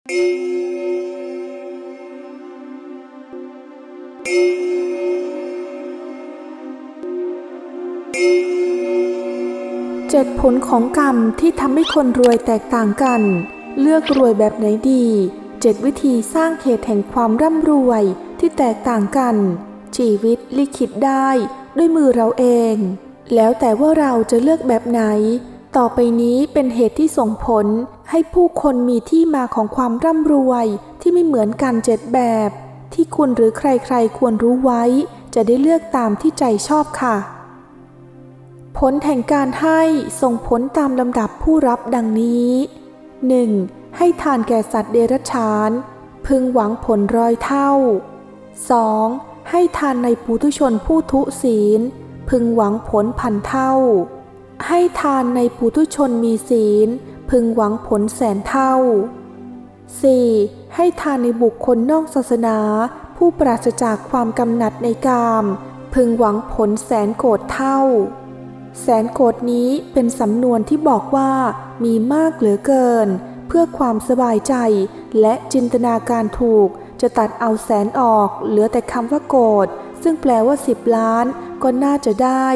เจ็ดผลของกรรมที่ทำให้คนรวยแตกต่างกัน เลือกรวยแบบไหนดี เจ็ดวิธีสร้างเหตุแห่งความร่ำรวยที่แตกต่างกัน ชีวิตลิขิตได้ด้วยมือเราเอง แล้วแต่ว่าเราจะเลือกแบบไหน ต่อไปนี้เป็นเหตุที่ส่งผล ให้ผู้คนมีที่มาของความร่ำรวยที่ไม่เหมือนกันเจ็ดแบบ ที่คุณหรือใครๆควรรู้ไว้ จะได้เลือกตามที่ใจชอบค่ะ ผลแห่งการให้ส่งผลตามลำดับผู้รับดังนี้ 1. ให้ทานแก่สัตว์เดรัจฉาน พึงหวังผลร้อยเท่า 2. ให้ทานในปุถุชนผู้ทุศีล พึงหวังผลพันเท่า ให้ทานในปุถุชนมีศีล พึงหวังผลแสนเท่า 4. ให้ทานในบุคคลนอกศาสนา ผู้ปราศจากความกำหนัดในกาม พึงหวังผลแสนโกรธเท่า แสนโกรธนี้เป็นสำนวนที่บอกว่ามีมากเหลือเกิน เพื่อความสบายใจและจินตนาการถูก จะตัดเอาแสนออก เหลือแต่คำว่าโกรธซึ่งแปลว่า10ล้านก็น่าจะได้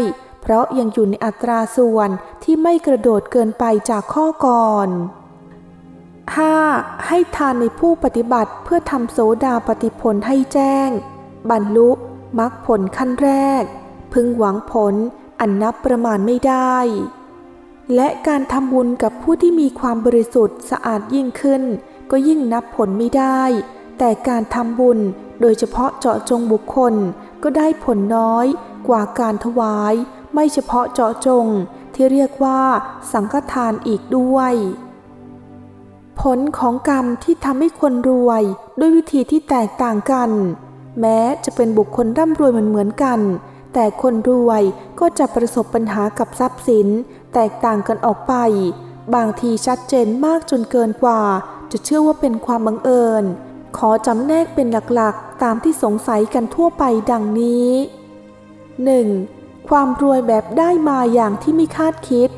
เพราะยังอยู่ในอัตราส่วนที่ไม่กระโดดเกินไปจากข้อก่อน 5. ให้ทานในผู้ปฏิบัติเพื่อทำโสดาปฏิผลให้แจ้ง บรรลุมรรคผลขั้นแรก พึงหวังผลอันนับประมาณไม่ได้ และการทำบุญกับผู้ที่มีความบริสุทธิ์สะอาดยิ่งขึ้น ก็ยิ่งนับผลไม่ได้ แต่การทำบุญโดยเฉพาะเจาะจงบุคคลก็ได้ผลน้อยกว่าการถวาย ไม่เฉพาะเจาะจงที่เรียกว่าสังฆทานอีกด้วย ผลของกรรมที่ทำให้คนรวยด้วยวิธีที่แตกต่างกัน แม้จะเป็นบุคคลร่ำรวยเหมือนเหมือนกัน แต่คนรวยก็จะประสบปัญหากับทรัพย์สิน แตกต่างกันออกไป บางทีชัดเจนมากจนเกินกว่า จะเชื่อว่าเป็นความบังเอิญ ขอจำแนกเป็นหลักๆ ตามที่สงสัยกันทั่วไปดังนี้ 1. ความรวยแบบได้มาอย่างที่ไม่คาดคิด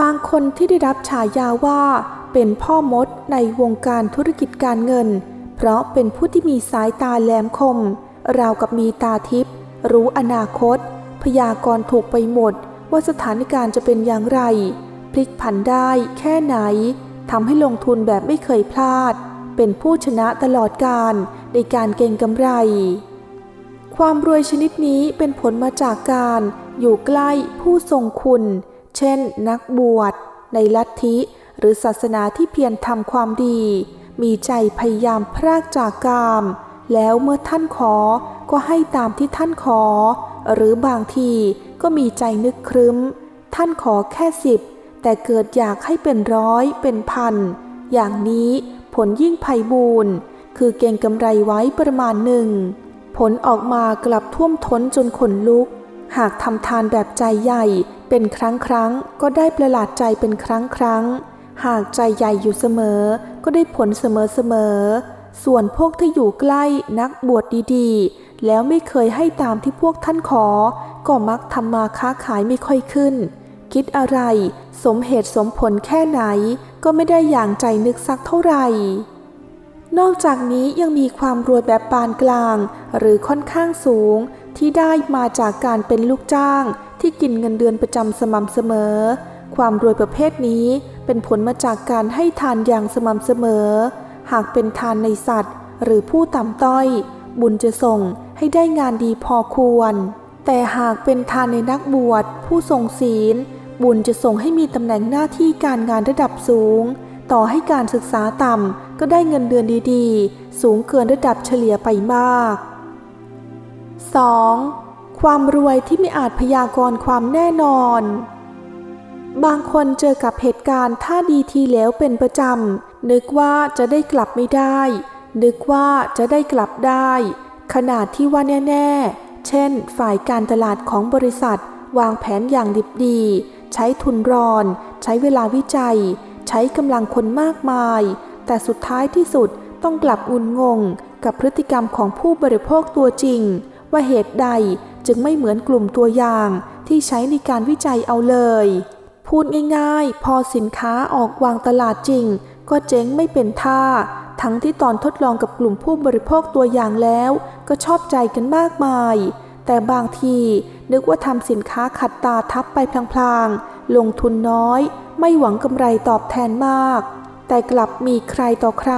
บางคนที่ได้รับฉายาว่าเป็นพ่อมดในวงการธุรกิจการเงิน เพราะเป็นผู้ที่มีสายตาแหลมคม ราวกับมีตาทิพย์รู้อนาคต พยากรณ์ถูกไปหมด ว่าสถานการณ์จะเป็นอย่างไร พลิกผันได้แค่ไหนทำให้ลงทุนแบบไม่เคยพลาด เป็นผู้ชนะตลอดการในการเก็งกำไร ความรวยชนิดนี้เป็นผลมาจากการอยู่ใกล้ผู้ทรงคุณ เช่น นักบวช ในลัทธิ หรือศาสนาที่เพียรทำความดี มีใจพยายามพรากจากกาม แล้วเมื่อท่านขอก็ให้ตามที่ท่านขอ หรือบางทีก็มีใจนึกครึ้ม ท่านขอแค่สิบแต่เกิดอยากให้เป็นร้อยเป็นพัน อย่างนี้ผลยิ่งไพบูรณ์คือเก่งกำไรไว้ประมาณหนึ่ง ผลออกมากลับท่วมท้นจนขนลุก หากทำทานแบบใจใหญ่เป็นครั้งครั้งก็ได้ประหลาดใจเป็นครั้งครั้ง หากใจใหญ่อยู่เสมอ ก็ได้ผลเสมอเสมอ ส่วนพวกที่อยู่ใกล้นักบวชดีๆ แล้วไม่เคยให้ตามที่พวกท่านขอ ก็มักทำมาค้าขายไม่ค่อยขึ้น คิดอะไร สมเหตุสมผลแค่ไหน ก็ไม่ได้อย่างใจนึกสักเท่าไหร่ นอกจากนี้ยังมีความรวยแบบปานกลาง หรือค่อนข้างสูง ที่ได้มาจากการเป็นลูกจ้าง ที่กินเงินเดือนประจำสม่ำเสมอ ความรวยประเภทนี้เป็นผลมาจากการให้ทานอย่างสม่ำเสมอ หากเป็นทานในสัตว์ หรือผู้ต่ำต้อย บุญจะส่งให้ได้งานดีพอควร แต่หากเป็นทานในนักบวช ผู้ทรงศีล บุญจะส่งให้มีตำแหน่งหน้าที่การงานระดับสูง ต่อให้การศึกษาต่ำก็ได้เงินเดือนดีๆ สูงเกินระดับเฉลี่ยไปมาก 2. ความรวยที่ไม่อาจพยากรณ์ความแน่นอน บางคนเจอกับเหตุการณ์ท่าดีทีแล้วเป็นประจำนึกว่าจะได้กลับไม่ได้ นึกว่าจะได้กลับได้ ขนาดที่ว่าแน่ๆ เช่น ฝ่ายการตลาดของบริษัท วางแผนอย่างดิบดี ใช้ทุนรอน ใช้เวลาวิจัย ใช้กำลังคนมากมาย แต่สุดท้ายที่สุดต้องกลับงุนงง กับพฤติกรรมของผู้บริโภคตัวจริง ว่าเหตุใดจึงไม่เหมือนกลุ่มตัวอย่างที่ใช้ในการวิจัยเอาเลย พูดง่ายๆ พอสินค้าออกวางตลาดจริง ก็เจ๊งไม่เป็นท่า ทั้งที่ตอนทดลองกับกลุ่มผู้บริโภคตัวอย่างแล้ว ก็ชอบใจกันมากมาย แต่บางทีนึกว่าทำสินค้าขัดตาทับไปพลางๆ ลงทุนน้อย ไม่หวังกำไรตอบแทนมาก แต่กลับมีใครต่อใคร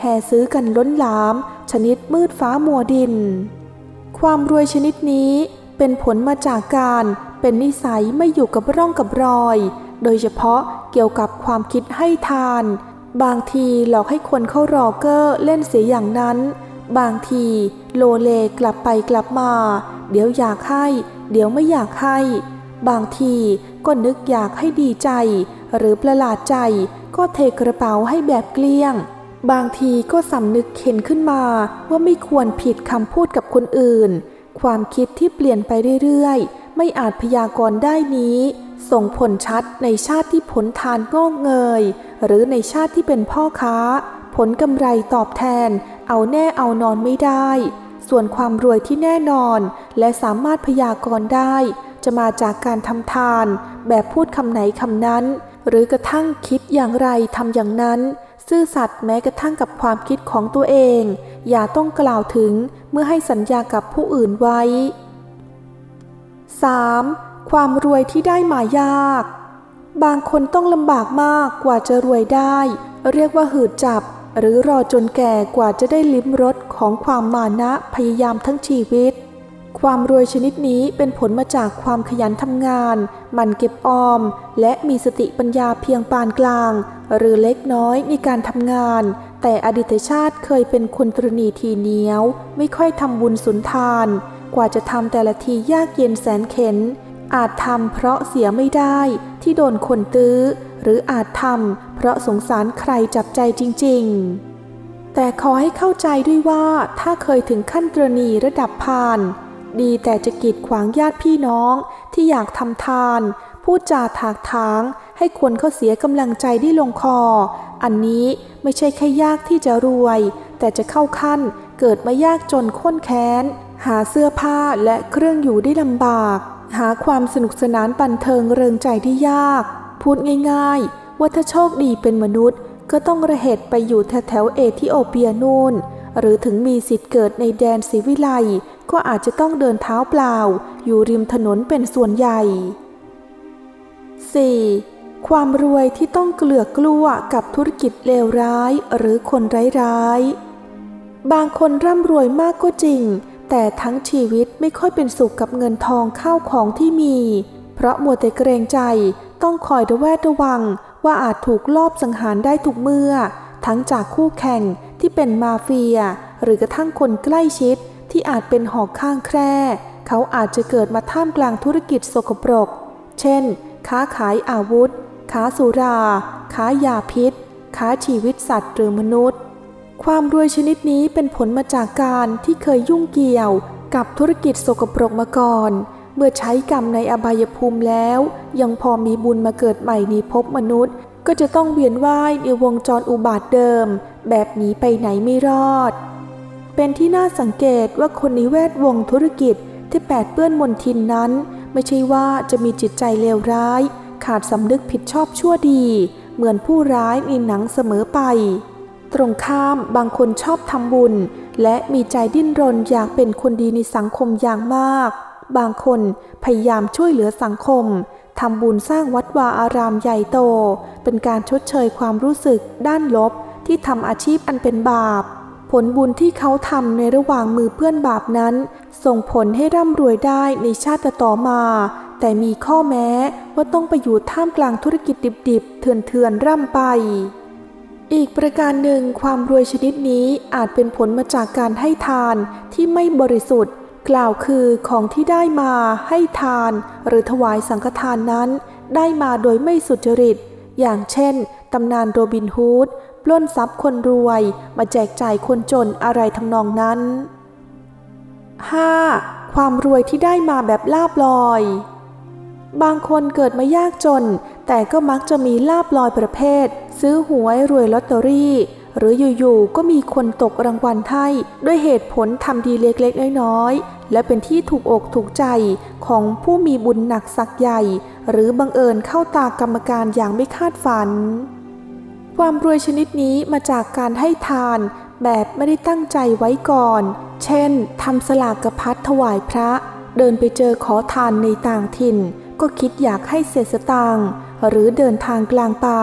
แห่ซื้อกันล้นหลาม ชนิดมืดฟ้ามัวดิน ความรวยชนิดนี้เป็นผลมาจากการเป็นนิสัยไม่อยู่กับร่องกับรอย โดยเฉพาะเกี่ยวกับความคิดให้ทาน บางทีหลอกให้คนเข้ารอเกอร์เล่นเสียอย่างนั้น บางทีโลเลกลับไปกลับมา เดี๋ยวอยากให้ เดี๋ยวไม่อยากให้ บางทีก็นึกอยากให้ดีใจ หรือประหลาดใจ ก็เทกระเป๋าให้แบบเกลี้ยง บางทีก็สำนึกเห็นขึ้นมาว่าไม่ควรผิดคำพูดกับคนอื่น ความคิดที่เปลี่ยนไปเรื่อยๆ ไม่อาจพยากรณ์ได้นี้ ส่งผลชัดในชาติที่ผลทานงอกเงย หรือในชาติที่เป็นพ่อค้า ผลกำไรตอบแทน เอาแน่เอานอนไม่ได้ ส่วนความรวยที่แน่นอนและสามารถพยากรณ์ได้ จะมาจากการทำทาน แบบพูดคำไหนคำนั้น หรือกระทั่งคิดอย่างไรทำอย่างนั้น ซื่อสัตย์แม้กระทั่งกับความคิดของตัวเอง อย่าต้องกล่าวถึงเมื่อให้สัญญากับผู้อื่นไว้ 3. ความรวยที่ได้มายาก บางคนต้องลำบากมากกว่าจะรวยได้ เรียกว่าหืดจับ หรือรอจนแก่กว่าจะได้ลิ้มรสของความมานะพยายามทั้งชีวิต ความรวยชนิดนี้เป็นผลมาจากความขยันทำงานหมันเก็บออม และมีสติปัญญาเพียงปานกลาง หรือเล็กน้อยในการทำงาน แต่อดีตชาติเคยเป็นคนตรณีทีเหนียว ไม่ค่อยทำบุญสุนทาน กว่าจะทำแต่ละทียากเย็นแสนเข็น อาจทำเพราะเสียไม่ได้ที่โดนคนตื้อ หรืออาจทำเพราะสงสารใครจับใจจริง ๆ แต่ขอให้เข้าใจด้วยว่าถ้าเคยถึงขั้นตรณีระดับพาน ดีแต่จะกีดขวางญาติพี่น้องที่อยากทำทาน พูดจาถากถาง ให้คนเขาเสียกำลังใจได้ลงคอ อันนี้ไม่ใช่แค่ยากที่จะรวย แต่จะเข้าขั้นเกิดมายากจนข้นแค้น หาเสื้อผ้าและเครื่องอยู่ได้ลำบาก หาความสนุกสนานบันเทิงเริงใจที่ยาก พูดง่ายๆ ว่าถ้าโชคดีเป็นมนุษย์ ก็ต้องระเหตุไปอยู่แถวๆเอธิโอเปียนู่นหรือถึงมีสิทธิ์เกิดในแดนศรีวิไล ก็อาจจะต้องเดินเท้าเปล่า อยู่ริมถนนเป็นส่วนใหญ่ 4. ความรวยที่ต้องเกลือกกลัวกับธุรกิจเลวร้ายหรือคนร้ายๆ บางคนร่ำรวยมากก็จริง แต่ทั้งชีวิตไม่ค่อยเป็นสุขกับเงินทองเข้าของที่มี เพราะมัวแต่เกรงใจต้องคอยระแวดระวังว่าอาจถูกลอบสังหารได้ทุกเมื่อ ทั้งจากคู่แข่งที่เป็นมาเฟีย หรือกระทั่งคนใกล้ชิด ที่อาจเป็นหอกข้างแคร่ เขาอาจจะเกิดมาท่ามกลางธุรกิจสกปรก เช่น ค้าขายอาวุธ ค้าสุรา ค้ายาพิษ ค้าชีวิตสัตว์หรือมนุษย์ ความรวยชนิดนี้เป็นผลมาจากการที่เคยยุ่งเกี่ยวกับธุรกิจสกปรกมาก่อน เมื่อใช้กรรมในอบายภูมิแล้ว ยังพอมีบุญมาเกิดใหม่ในภพมนุษย์ ก็จะต้องเวียนว่ายในวงจรอุบาทเดิม แบบนี้ไปไหนไม่รอด เป็นที่น่าสังเกตว่าคนในแวดวงธุรกิจที่แปดเปื้อนมนทินนั้น ไม่ใช่ว่าจะมีจิตใจเลวร้าย ขาดสำนึกผิดชอบชั่วดี เหมือนผู้ร้ายในหนังเสมอไป ตรงข้ามบางคนชอบทำบุญ และมีใจดิ้นรนอยากเป็นคนดีในสังคมอย่างมาก บางคนพยายามช่วยเหลือสังคมทำบุญสร้างวัดวาอารามใหญ่โต เป็นการชดเชยความรู้สึกด้านลบที่ทำอาชีพอันเป็นบาป ลบุญที่เขาทำในระหว่างมือเพื่อนบาปนั้น ส่งผลให้ร่ำรวยได้ในชาติต่อมา แต่มีข้อแม้ว่าต้องไปอยู่ท่ามกลางธุรกิจดิบๆ เถื่อนๆ ร่ำไป อีกประการหนึ่งความรวยชนิดนี้อาจเป็นผลมาจากการให้ทานที่ไม่บริสุทธิ์ กล่าวคือของที่ได้มาให้ทาน หรือถวายสังฆทานนั้น ได้มาโดยไม่สุจริต อย่างเช่นตำนานโรบินฮูดปล้นทรัพย์คนรวยมาแจกจ่ายคนจนอะไรทำนองนั้น 5. ความรวยที่ได้มาแบบลาบลอย บางคนเกิดมายากจน แต่ก็มักจะมีลาบลอยประเภท ซื้อหวยรวยลอตเตอรี่ หรืออยู่ๆก็มีคนตกรางวัลให้ด้วยเหตุผลทำดีเล็กๆน้อยๆและเป็นที่ถูกอกถูกใจของผู้มีบุญหนักสักใหญ่ หรือบังเอิญเข้าตากรรมการอย่างไม่คาดฝัน ความรวยชนิดนี้มาจากการให้ทานแบบไม่ได้ตั้งใจไว้ก่อน เช่นทำสลากกระพัดถวายพระ เดินไปเจอขอทานในต่างถิ่น ก็คิดอยากให้เศษสตางค์หรือเดินทางกลางป่า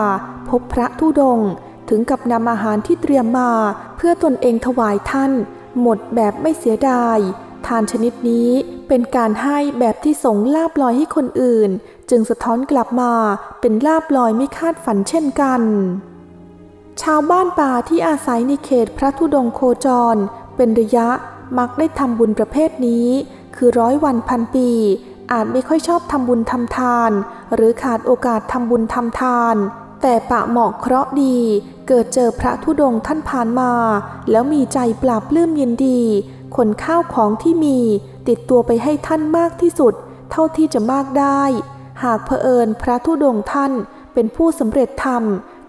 พบพระธุดง ถึงกับนำอาหารที่เตรียมมาเพื่อตนเองถวายท่าน หมดแบบไม่เสียดาย ทานชนิดนี้เป็นการให้แบบที่สงลาบลอยให้คนอื่น จึงสะท้อนกลับมาเป็นลาบลอยไม่คาดฝันเช่นกัน ชาวบ้านป่าที่อาศัยในเขตพระธุดงโคจร เป็นระยะมักได้ทำบุญประเภทนี้ คือร้อยวันพันปี อาจไม่ค่อยชอบทำบุญทำทาน หรือขาดโอกาสทำบุญทำทาน แต่ปะเหมาะเคราะห์ดี เกิดเจอพระธุดงค์ท่านผ่านมา แล้วมีใจปราบลื้มยินดีขนข้าวของที่มี ติดตัวไปให้ท่านมากที่สุด เท่าที่จะมากได้ หากเผอิญพระธุดงค์ท่านเป็นผู้สำเร็จธรรม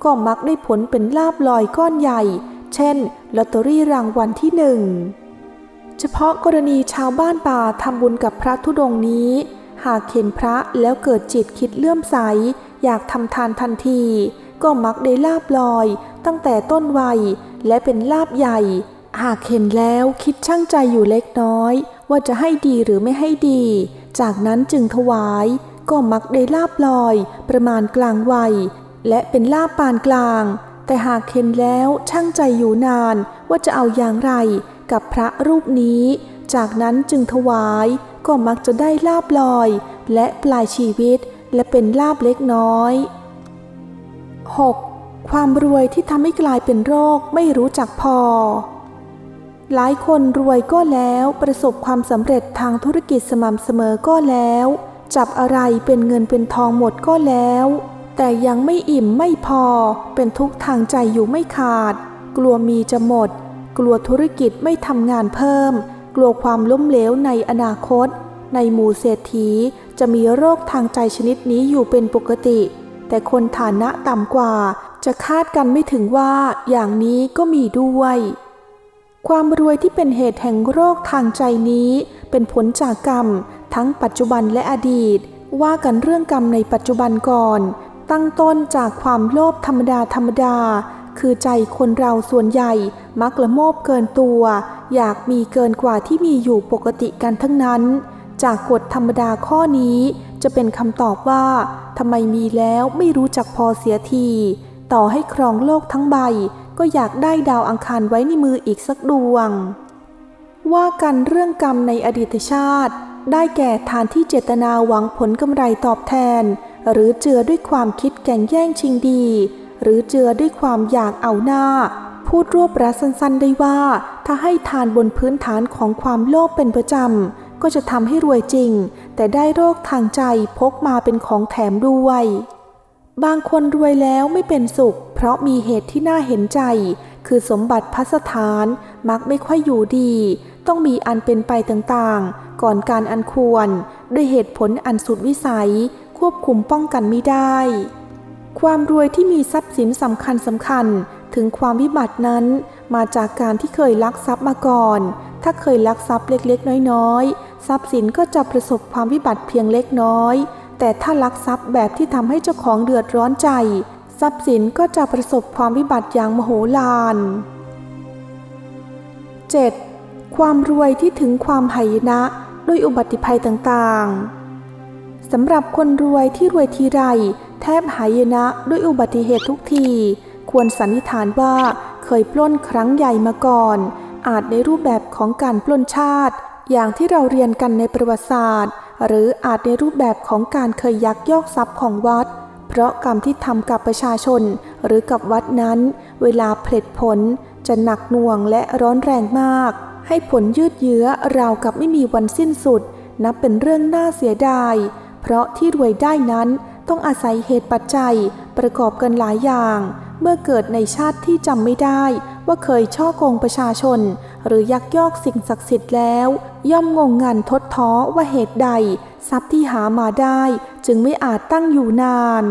ก็มักได้ผลเป็นลาบลอยก้อนใหญ่ เช่น ลอตเตอรี่รางวัลที่หนึ่งเฉพาะกรณีชาวบ้านป่าทำบุญกับพระธุดงค์นี้ หากเห็นพระแล้วเกิดจิตคิดเลื่อมใส อยากทำทานทันที ก็มักได้ลาบลอย ตั้งแต่ต้นวัยและเป็นลาบใหญ่ หากเห็นแล้วคิดช่างใจอยู่เล็กน้อย ว่าจะให้ดีหรือไม่ให้ดี จากนั้นจึงถวาย ก็มักได้ลาบลอย ประมาณกลางวัย และเป็นลาบปานกลาง แต่หากเห็นแล้วช่างใจอยู่นาน ว่าจะเอาอย่างไร กับพระรูปนี้ จากนั้นจึงถวาย ก็มักจะได้ลาบลอย และปลายชีวิต และเป็นลาบเล็กน้อย 6. ความรวยที่ทำให้กลายเป็นโรคไม่รู้จักพอ หลายคนรวยก็แล้วประสบความสำเร็จทางธุรกิจสม่ำเสมอก็แล้ว จับอะไรเป็นเงินเป็นทองหมดก็แล้ว แต่ยังไม่อิ่มไม่พอ เป็นทุกทางใจอยู่ไม่ขาด กลัวมีจะหมด กลัวธุรกิจไม่ทำงานเพิ่ม กลัวความล้มเหลวในอนาคต ในหมู่เศรษฐี จะมีโรคทางใจชนิดนี้อยู่เป็นปกติ แต่คนฐานะต่ำกว่า จะคาดกันไม่ถึงว่าอย่างนี้ก็มีด้วย ความรวยที่เป็นเหตุแห่งโรคทางใจนี้ เป็นผลจากกรรม ทั้งปัจจุบันและอดีต ว่ากันเรื่องกรรมในปัจจุบันก่อน ตั้งต้นจากความโลภธรรมดาธรรมดาคือใจคนเราส่วนใหญ่มักละโมบเกินตัว อยากมีเกินกว่าที่มีอยู่ปกติกันทั้งนั้น จากกฎธรรมดาข้อนี้จะเป็นคำตอบว่าทำไมมีแล้วไม่รู้จักพอเสียที ต่อให้ครองโลกทั้งใบ ก็อยากได้ดาวอังคารไว้ในมืออีกสักดวง ว่ากันเรื่องกรรมในอดีตชาติ ได้แก่ทานที่เจตนาหวังผลกำไรตอบแทน หรือเจือด้วยความคิดแก่งแย่งชิงดี หรือเจือด้วยความอยากเอาหน้า พูดรวบรัดสั้นๆได้ว่า ถ้าให้ทานบนพื้นฐานของความโลภเป็นประจำ ก็จะทำให้รวยจริง แต่ได้โรคทางใจพกมาเป็นของแถมด้วย บางคนรวยแล้วไม่เป็นสุข เพราะมีเหตุที่น่าเห็นใจ คือสมบัติพัสถานมักไม่ค่อยอยู่ดี ต้องมีอันเป็นไปต่างๆ ก่อนการอันควร ด้วยเหตุผลอันสุดวิสัย ควบคุมป้องกันไม่ได้ ความรวยที่มีทรัพย์สินสำคัญสำคัญถึงความวิบัตินั้นมาจากการที่เคยลักทรัพย์มาก่อน ถ้าเคยลักทรัพย์เล็กๆ น้อยๆ ทรัพย์สินก็จะประสบความวิบัติเพียงเล็กน้อย แต่ถ้าลักทรัพย์แบบที่ทำให้เจ้าของเดือดร้อนใจ ทรัพย์สินก็จะประสบความวิบัติอย่างมโหฬาร 7. ความรวยที่ถึงความหายนะด้วยอุบัติภัยต่างๆสำหรับคนรวยที่รวยทีไร แทบหายนะด้วยอุบัติเหตุทุกที ควรสันนิษฐานว่าเคยปล้นครั้งใหญ่มาก่อน อาจในรูปแบบของการปล้นชาติ อย่างที่เราเรียนกันในประวัติศาสตร์ หรืออาจในรูปแบบของการเคยยักยอกทรัพย์ของวัด เพราะกรรมที่ทำกับประชาชน หรือกับวัดนั้น เวลาผลิตผลจะหนักหน่วงและร้อนแรงมาก ให้ผลยืดเยื้อราวกับไม่มีวันสิ้นสุด นับเป็นเรื่องน่าเสียดาย เพราะที่รวยได้นั้นต้องอาศัยเหตุปัจจัยประกอบกันหลายอย่าง เมื่อเกิดในชาติที่จำไม่ได้ ว่าเคยช่อโกงประชาชน หรือยักยอกสิ่งศักดิ์สิทธิ์แล้ว ย่อมงงงันทดท้อว่าเหตุใด ทรัพย์ที่หามาได้ จึงไม่อาจตั้งอยู่นาน